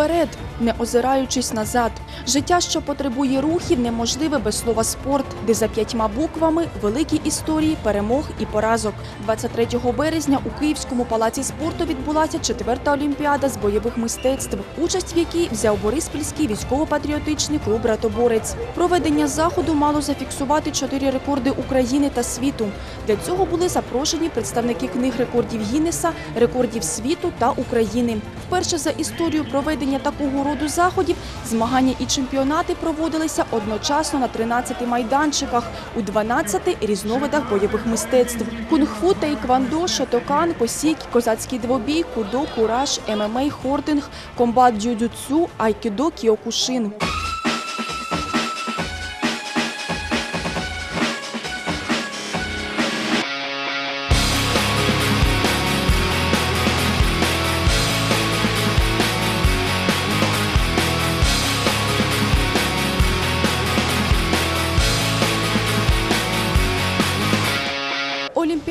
Вперед, Не озираючись назад. Життя, що потребує рухів, неможливе без слова спорт, де за п'ятьма буквами великі історії перемог і поразок. 23 березня у Київському палаці спорту відбулася четверта олімпіада з бойових мистецтв, участь в якій взяв Бориспільський військово-патріотичний клуб Ратоборець. Проведення заходу мало зафіксувати чотири рекорди України та світу. Для цього були запрошені представники книг рекордів Гіннеса, рекордів світу та України. Вперше за історію проведення такого роду заходів змагання і чемпіонати проводилися одночасно на 13 майданчиках у 12 різновидах бойових мистецтв: кунг-фу, тейквандо, шотокан, посік, козацький двобій, кудо, кураж, ММА, хординг, комбат дзюдзюцу, айкідо, кіокушин.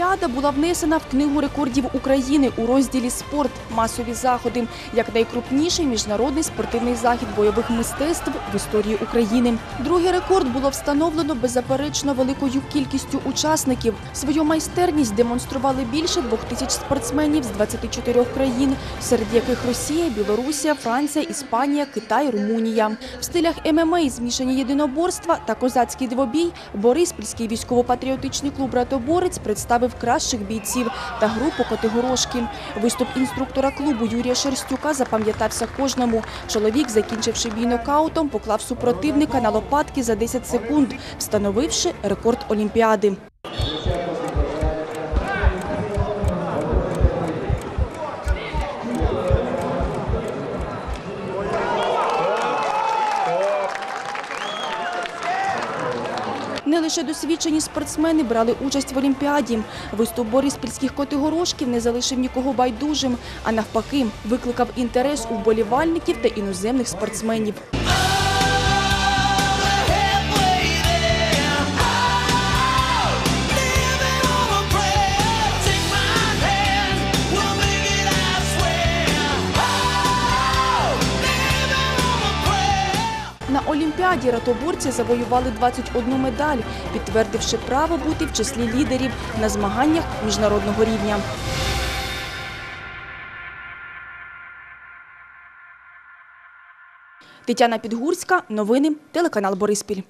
Олімпіада була внесена в книгу рекордів України у розділі Спорт масові заходи як найкрупніший міжнародний спортивний захід бойових мистецтв в історії України. Другий рекорд було встановлено беззаперечно великою кількістю учасників. Свою майстерність демонстрували більше двох тисяч спортсменів з 24 країн, серед яких Росія, Білорусія, Франція, Іспанія, Китай, Румунія. В стилях ММА змішані єдиноборства та козацький двобій Бориспільський військово-патріотичний клуб «Ратоборець» представив кращих бійців та групу Котигорошки. Виступ інструктора клубу Юрія Шерстюка запам'ятався кожному. Чоловік, закінчивши бій нокаутом, поклав супротивника на лопатки за 10 секунд, встановивши рекорд Олімпіади. Лише досвідчені спортсмени брали участь в Олімпіаді. Виступ бориспільських котигорошків не залишив нікого байдужим, а навпаки, викликав інтерес у вболівальників та іноземних спортсменів. На Олімпіаді ратоборці завоювали 21 медаль, підтвердивши право бути в числі лідерів на змаганнях міжнародного рівня. Тетяна Підгурська, новини, телеканал Бориспіль.